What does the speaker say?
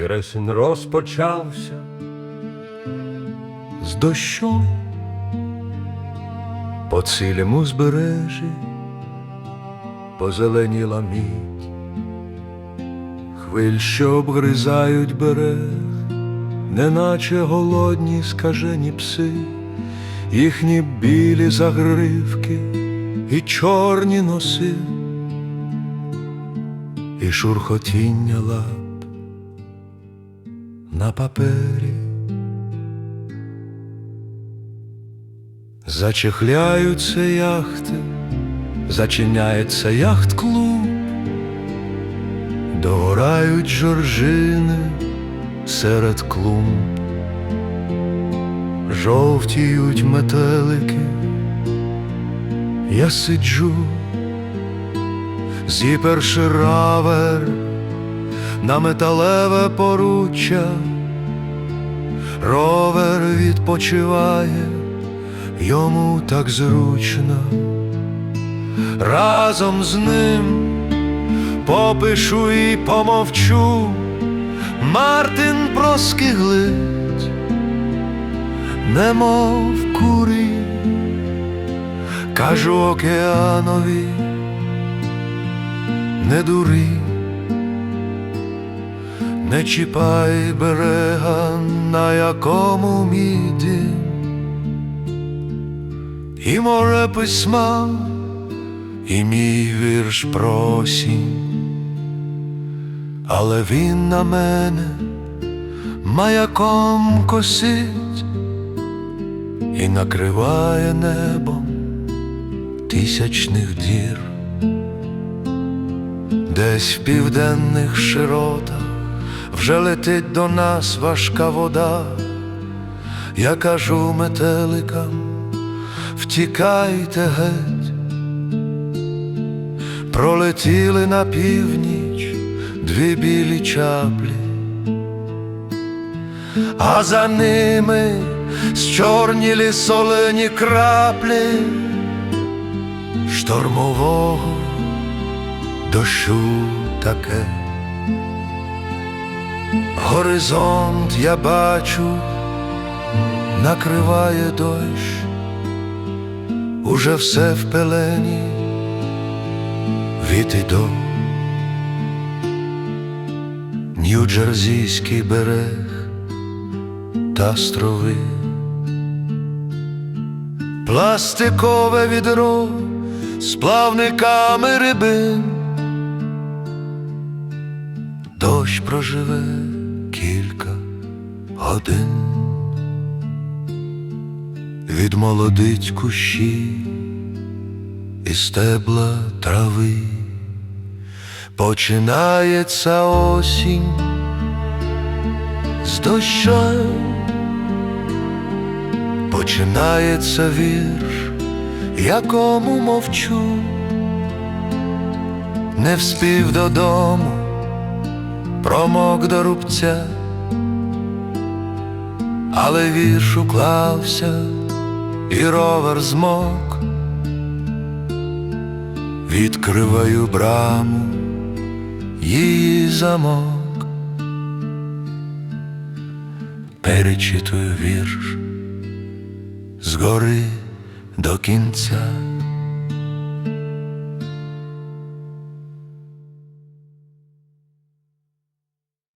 Вересень розпочався. З дощом по цілому збережі позеленіла мідь, хвиль, що обгризають берег, неначе голодні скажені пси, їхні білі загривки і чорні носи, і шурхотіння лап на папері. Зачехляються яхти, зачиняється яхт-клуб, догорають жоржини серед клумб, жовтіють метелики, я сиджу, зіперши равер на металеве поруччя, ровер відпочиває йому так зручно, разом з ним попишу і помовчу, Мартин проскиглить, немов курі, кажу океанові, не дури, не чіпай берега, на якому мій дім і море письма, і мій вірш про осінь, але він на мене маяком косить і накриває небом тисячних дір, десь в південних широтах вже летить до нас важка вода, я кажу метеликам втікайте геть, пролетіли на північ дві білі чаплі, а за ними зчорнілі солені краплі штормового дощу таке. Горизонт я бачу, накриває дощ. Уже все в пелені від і до. Нью-Джерсійський берег та острови, пластикове відро з плавниками рибин, дощ проживе кілька годин. Відмолодить кущі і стебла трави, починається осінь з доща, починається вірш, якому мовчу, не вспів додому, промок до рубця, але вірш уклався і ровер змок, відкриваю браму, її замок, перечитую вірш згори до кінця.